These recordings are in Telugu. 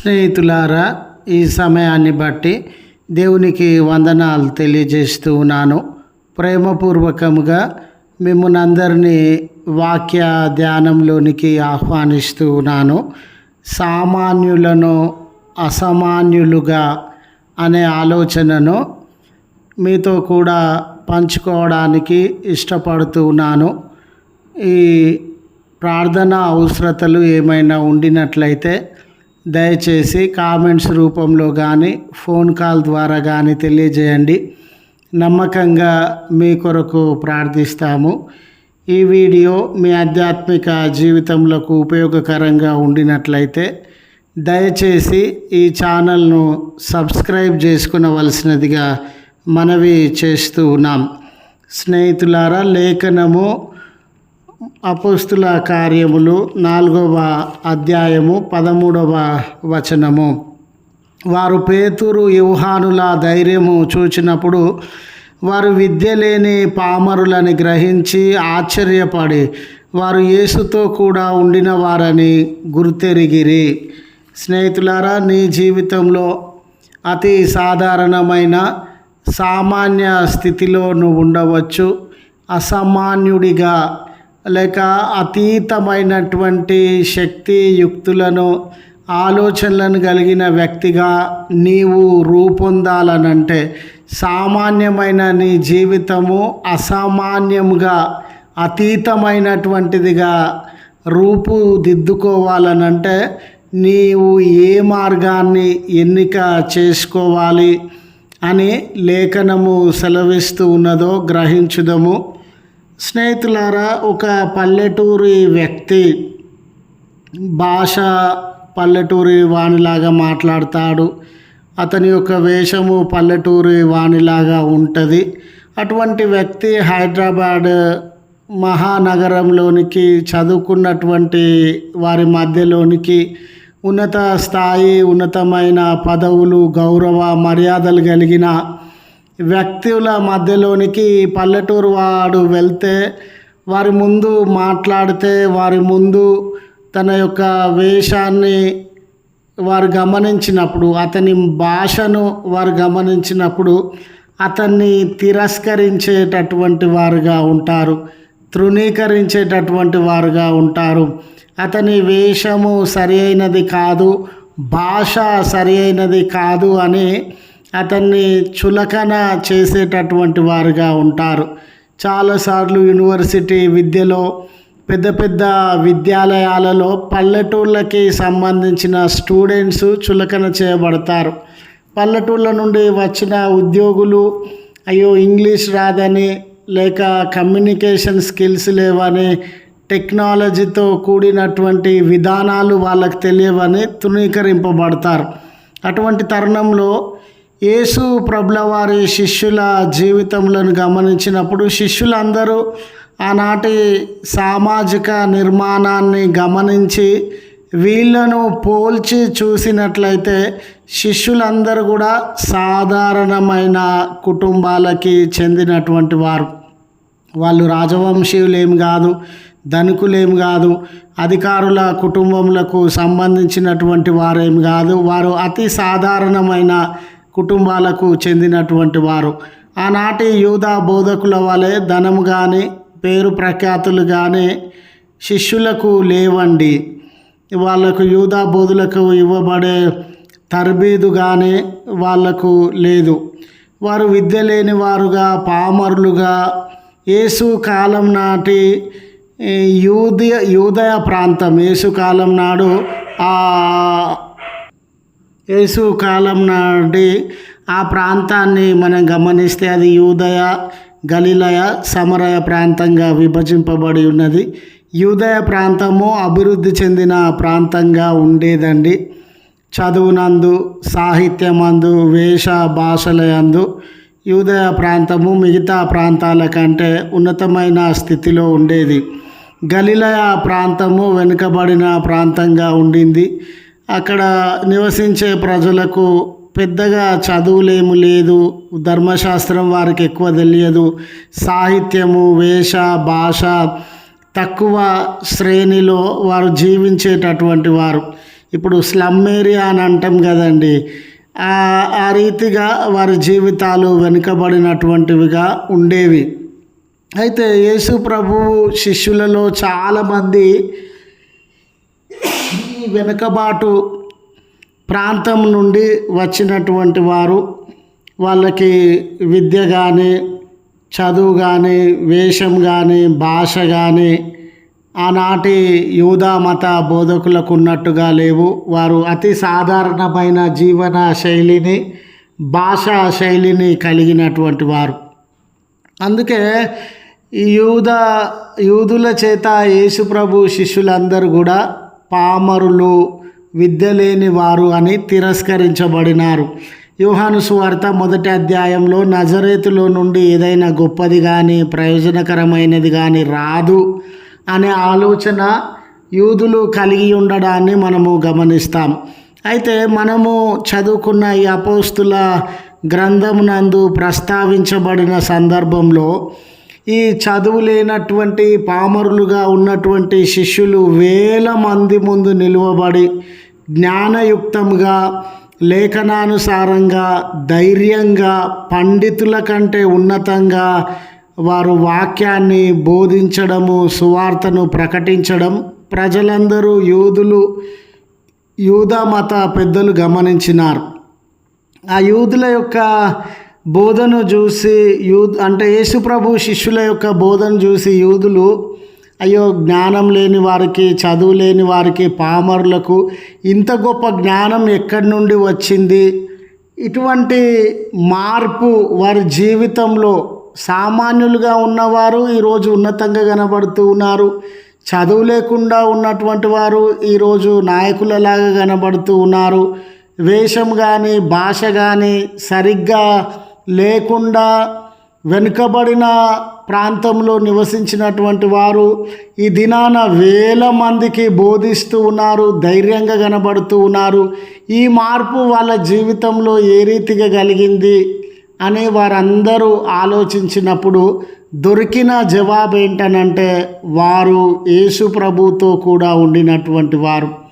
స్నేహితులారా ఈ సమయాన్ని బట్టి దేవునికి వందనాలు తెలియజేస్తూ ఉన్నాను. ప్రేమపూర్వకముగా మిమ్మల్ని అందరినీ వాక్య ధ్యానంలోనికి ఆహ్వానిస్తూ ఉన్నాను. సామాన్యులను అసామాన్యులుగా అనే ఆలోచనను మీతో కూడా పంచుకోవడానికి ఇష్టపడుతూ ఉన్నాను. ఈ ప్రార్థన అవసరతలు ఏమైనా ఉండినట్లయితే దయచేసి కామెంట్స్ రూపంలో కానీ ఫోన్ కాల్ ద్వారా కానీ తెలియజేయండి. నమ్మకంగా మీ కొరకు ప్రార్థిస్తాము. ఈ వీడియో మీ ఆధ్యాత్మిక జీవితంలోకి ఉపయోగకరంగా ఉండినట్లయితే దయచేసి ఈ ఛానల్ను సబ్స్క్రైబ్ చేసుకునవలసినదిగా మనవి చేస్తూ ఉన్నాం. స్నేహితులారా లేఖనము అపోస్తుల కార్యములు నాలుగవ అధ్యాయము పదమూడవ వచనము. వారు పేతురు యూహానుల ధైర్యము చూచినప్పుడు వారు విద్య లేని పామరులని గ్రహించి ఆశ్చర్యపడి వారు యేసుతో కూడా ఉండిన వారని గుర్తెరిగిరి. స్నేహితులారా నీ జీవితంలో అతి సాధారణమైన సామాన్య స్థితిలో నువ్వు ఉండవచ్చు. అసామాన్యుడిగా లేక అతీతమైనటువంటి శక్తి యుక్తులను ఆలోచనలను కలిగిన వ్యక్తిగా నీవు రూపొందాలనంటే సామాన్యమైన నీ జీవితము అసామాన్యముగా అతీతమైనటువంటిదిగా రూపుదిద్దుకోవాలనంటే నీవు ఏ మార్గాన్ని ఎన్నిక చేసుకోవాలి అని లేఖనము సెలవిస్తూ ఉన్నదో గ్రహించుదము. స్నేహితులారా ఒక పల్లెటూరి వ్యక్తి భాష పల్లెటూరి వాణిలాగా మాట్లాడతాడు. అతని యొక్క వేషము పల్లెటూరి వాణిలాగా ఉంటుంది. అటువంటి వ్యక్తి హైదరాబాద్ మహానగరంలోనికి చదువుకున్నటువంటి వారి మధ్యలోనికి ఉన్నత స్థాయి ఉన్నతమైన పదవులు గౌరవ మర్యాదలు కలిగిన వ్యక్తుల మధ్యలోనికి పల్లెటూరు వాడు వెళ్తే వారి ముందు మాట్లాడితే వారి ముందు తన యొక్క వేషాన్ని వారు గమనించినప్పుడు అతని భాషను వారు గమనించినప్పుడు అతన్ని తిరస్కరించేటటువంటి వారుగా ఉంటారు తృణీకరించేటటువంటి వారుగా ఉంటారు. అతని వేషము సరి అయినది కాదు భాష సరి అయినది కాదు అని అతన్ని చులకన చేసేటటువంటి వారుగా ఉంటారు. చాలాసార్లు యూనివర్సిటీ విద్యలో పెద్ద పెద్ద విద్యాలయాలలో పల్లెటూళ్ళకి సంబంధించిన స్టూడెంట్స్ చులకన చేయబడతారు. పల్లెటూళ్ళ నుండి వచ్చిన ఉద్యోగులు అయ్యో ఇంగ్లీష్ రాదని లేక కమ్యూనికేషన్ స్కిల్స్ లేవని టెక్నాలజీతో కూడినటువంటి విధానాలు వాళ్ళకి తెలియవని తృణీకరింపబడతారు. అటువంటి తరుణంలో యేసు ప్రభుల వారి శిష్యుల జీవితంలో గమనించినప్పుడు శిష్యులందరూ ఆనాటి సామాజిక నిర్మాణాన్ని గమనించి వీళ్ళను పోల్చి చూసినట్లయితే శిష్యులందరూ కూడా సాధారణమైన కుటుంబాలకి చెందినటువంటి వారు. వాళ్ళు రాజవంశీయులేం కాదు ధనికులేం కాదు అధికారుల కుటుంబములకు సంబంధించినటువంటి వారేం కాదు. వారు అతి సాధారణమైన కుటుంబాలకు చెందినటువంటి వారు. ఆనాటి యూదా బోధకుల వలె ధనము కానీ పేరు ప్రఖ్యాతులు కానీ శిష్యులకు లేవండి. వాళ్ళకు యూదా బోధులకు ఇవ్వబడే తర్బీదు కానీ వాళ్ళకు లేదు. వారు విద్య లేని వారుగా పామరులుగా యేసు కాలం నాటి ఈ యూదయ యూదయ ప్రాంతం యేసు కాలం నాడు ఆ యేసు కాలం నాటి ఆ ప్రాంతాన్ని మనం గమనిస్తే అది యూదయ గలిలయ సమరయ ప్రాంతంగా విభజింపబడి ఉన్నది. యూదయ ప్రాంతము అభివృద్ధి చెందిన ప్రాంతంగా ఉండేదండి. చదువునందు సాహిత్యమందు వేష భాషలయందు యూదయ ప్రాంతము మిగతా ప్రాంతాల కంటే ఉన్నతమైన స్థితిలో ఉండేది. గలిలయ ప్రాంతము వెనుకబడిన ప్రాంతంగా ఉండింది. అక్కడ నివసించే ప్రజలకు పెద్దగా చదువులేము లేదు ధర్మశాస్త్రం వారికి ఎక్కువ తెలియదు. సాహిత్యము వేష భాష తక్కువ శ్రేణిలో వారు జీవించేటటువంటి వారు. ఇప్పుడు స్లమ్ ఏరియా అని అంటాం కదండి. ఆ- రీతిగా వారి జీవితాలు వెనుకబడినటువంటివిగా ఉండేవి. అయితే యేసు ప్రభు శిష్యులలో చాలామంది వెనుకబాటు ప్రాంతం నుండి వచ్చినటువంటి వారు వాళ్ళకి విద్య కానీ చదువు కానీ వేషం కానీ భాష కానీ ఆనాటి యూదా మత బోధకులకు ఉన్నట్టుగా లేవు. వారు అతి సాధారణమైన జీవన శైలిని భాషా శైలిని కలిగినటువంటి వారు. అందుకే ఈ యూద యూదుల చేత యేసుప్రభు శిష్యులందరూ కూడా పామరులు విద్య లేని వారు అని తిరస్కరించబడినారు. యోహాను సువార్త మొదటి అధ్యాయంలో నజరేతులో నుండి ఏదైనా గొప్పది కానీ ప్రయోజనకరమైనది కానీ రాదు అనే ఆలోచన యూదులు కలిగి ఉండడాన్ని మనము గమనిస్తాం. అయితే మనము చదువుకున్న ఈ అపోస్తుల గ్రంథమునందు ప్రస్తావించబడిన సందర్భంలో ఈ చదువు లేనటువంటి పామరులుగా ఉన్నటువంటి శిష్యులు వేల మంది ముందు నిలువబడి జ్ఞానయుక్తంగా లేఖనానుసారంగా ధైర్యంగా పండితుల కంటే ఉన్నతంగా వారు వాక్యాన్ని బోధించడము సువార్తను ప్రకటించడం ప్రజలందరూ యూదులు యూదా మత పెద్దలు గమనించినారు. ఆ యూదుల యొక్క బోధను చూసి యూద్ అంటే యేసుప్రభు శిష్యుల యొక్క బోధను చూసి యూదులు అయ్యో జ్ఞానం లేని వారికి చదువు లేని వారికి పామరులకు ఇంత గొప్ప జ్ఞానం ఎక్కడి నుండి వచ్చింది? ఇటువంటి మార్పు వారి జీవితంలో సామాన్యులుగా ఉన్నవారు ఈరోజు ఉన్నతంగా కనబడుతూ ఉన్నారు. చదువు లేకుండా ఉన్నటువంటి వారు ఈరోజు నాయకులలాగా కనబడుతూ ఉన్నారు. వేషం కానీ భాష కానీ సరిగ్గా లేకుండా వెనుకబడిన ప్రాంతంలో నివసించినటువంటి వారు ఈ దినాన వేల మందికి బోధిస్తూ ఉన్నారు ధైర్యంగా కనబడుతూ ఉన్నారు. ఈ మార్పు వాళ్ళ జీవితంలో ఏ రీతిగా కలిగింది అని వారందరూ ఆలోచించినప్పుడు దొరికిన జవాబు ఏంటనంటే వారు యేసు ప్రభుతో కూడా ఉండినటువంటి వారు.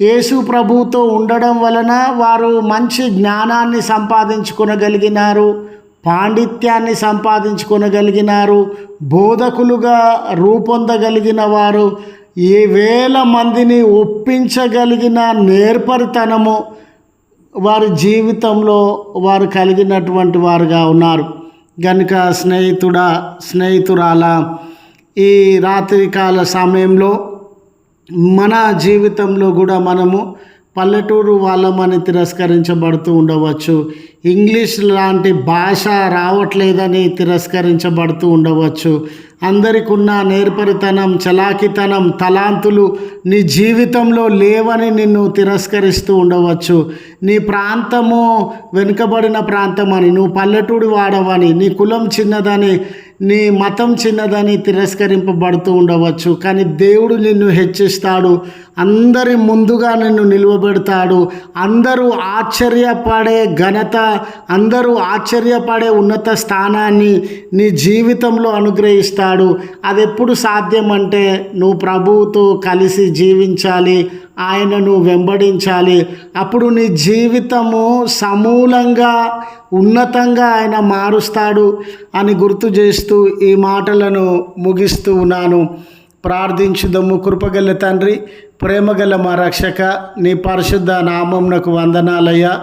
యేసు ప్రభుతో ఉండడం వలన వారు మంచి జ్ఞానాన్ని సంపాదించుకొనగలిగినారు పాండిత్యాన్ని సంపాదించుకొనగలిగినారు బోధకులుగా రూపొందగలిగిన వారు ఏ వేల మందిని ఒప్పించగలిగిన నేర్పరితనము వారి జీవితంలో వారు కలిగినటువంటి వారుగా ఉన్నారు. కనుక స్నేహితుడా స్నేహితురాల ఈ రాత్రికాల సమయంలో మన జీవితంలో కూడా మనము పల్లెటూరు వాళ్ళమని తిరస్కరించబడుతూ ఉండవచ్చు. ఇంగ్లీష్ లాంటి భాష రావట్లేదని తిరస్కరించబడుతూ ఉండవచ్చు. అందరికున్న నేర్పరితనం చలాకితనం తలాంతులు నీ జీవితంలో లేవని నిన్ను తిరస్కరిస్తూ ఉండవచ్చు. నీ ప్రాంతము వెనుకబడిన ప్రాంతం అని నువ్వు పల్లెటూరు వాడవని నీ కులం చిన్నదని నీ మతం చిన్నదని తిరస్కరింపబడుతూ ఉండవచ్చు కానీ దేవుడు నిన్ను హెచ్చిస్తాడు. అందరి ముందుగా నిన్ను నిలువబెడతాడు. అందరూ ఆశ్చర్యపడే ఘనత అందరూ ఆశ్చర్యపడే ఉన్నత స్థానాన్ని నీ జీవితంలో అనుగ్రహిస్తాడు. అది ఎప్పుడు సాధ్యం అంటే నువ్వు ప్రభువుతో కలిసి జీవించాలి. ఆయనను వెంబడించాలి. అప్పుడు నీ జీవితము సమూలంగా ఉన్నతంగా ఆయన మారుస్తాడు అని గుర్తు చేస్తూ ఈ మాటలను ముగిస్తూ ఉన్నాను. ప్రార్థించుదము కృపగల తండ్రి ప్రేమగల మా రక్షక నీ పరిశుద్ధ నామంనకు వందనాలయ్యా.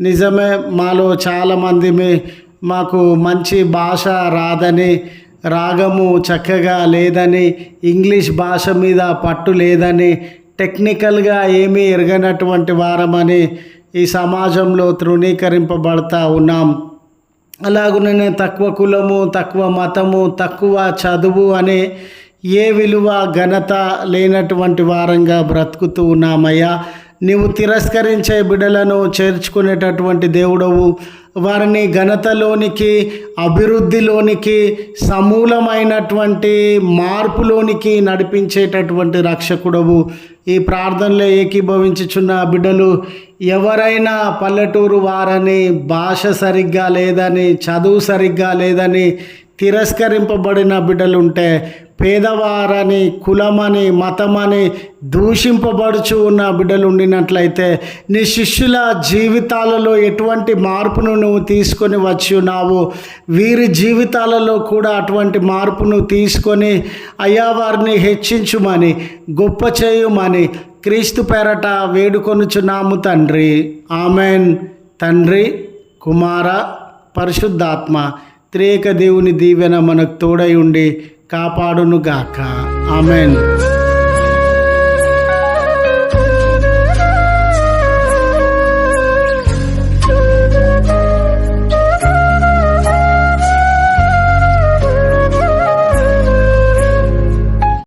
నిజమే మాలో చాలామంది మాకు మంచి భాష రాదని రాగము చక్కగా లేదని ఇంగ్లీష్ భాష మీద పట్టు లేదని టెక్నికల్గా ఏమీ ఎరగనటువంటి వారమని ఈ సమాజంలో తృణీకరింపబడతా ఉన్నాం. అలాగుననే తక్కువ కులము తక్కువ మతము తక్కువ చదువు అనే ఏ విలువ ఘనత లేనటువంటి వారంగా బ్రతుకుతూ ఉన్నామయ్యా. నీవు తిరస్కరించే బిడ్డలను చేర్చుకునేటటువంటి దేవుడవు. వారిని ఘనతలోనికి అభివృద్ధిలోనికి సమూలమైనటువంటి మార్పులోనికి నడిపించేటటువంటి రక్షకుడవు. ఈ ప్రార్థనలో ఏకీభవించుచున్న బిడ్డలు ఎవరైనా పల్లెటూరు వారని భాష సరిగ్గా లేదని చదువు సరిగ్గా లేదని తిరస్కరింపబడిన బిడ్డలుంటే పేదవారని కులమని మతమని దూషింపబడుచు ఉన్న బిడ్డలు ఉండినట్లయితే నీ శిష్యుల జీవితాలలో ఎటువంటి మార్పును నువ్వు తీసుకొని వచ్చి ఉన్నావు? వీరి జీవితాలలో కూడా అటువంటి మార్పును తీసుకొని అయ్యా వారిని హెచ్చించుమని గొప్ప చేయుమని క్రీస్తు పేరట వేడుకొనుచున్నాము తండ్రి. ఆమెన్. తండ్రి కుమార పరిశుద్ధాత్మ. త్రేక దేవుని దీవెన మనకు తోడై ఉండి కాపాడునుగాక. ఆమెన్.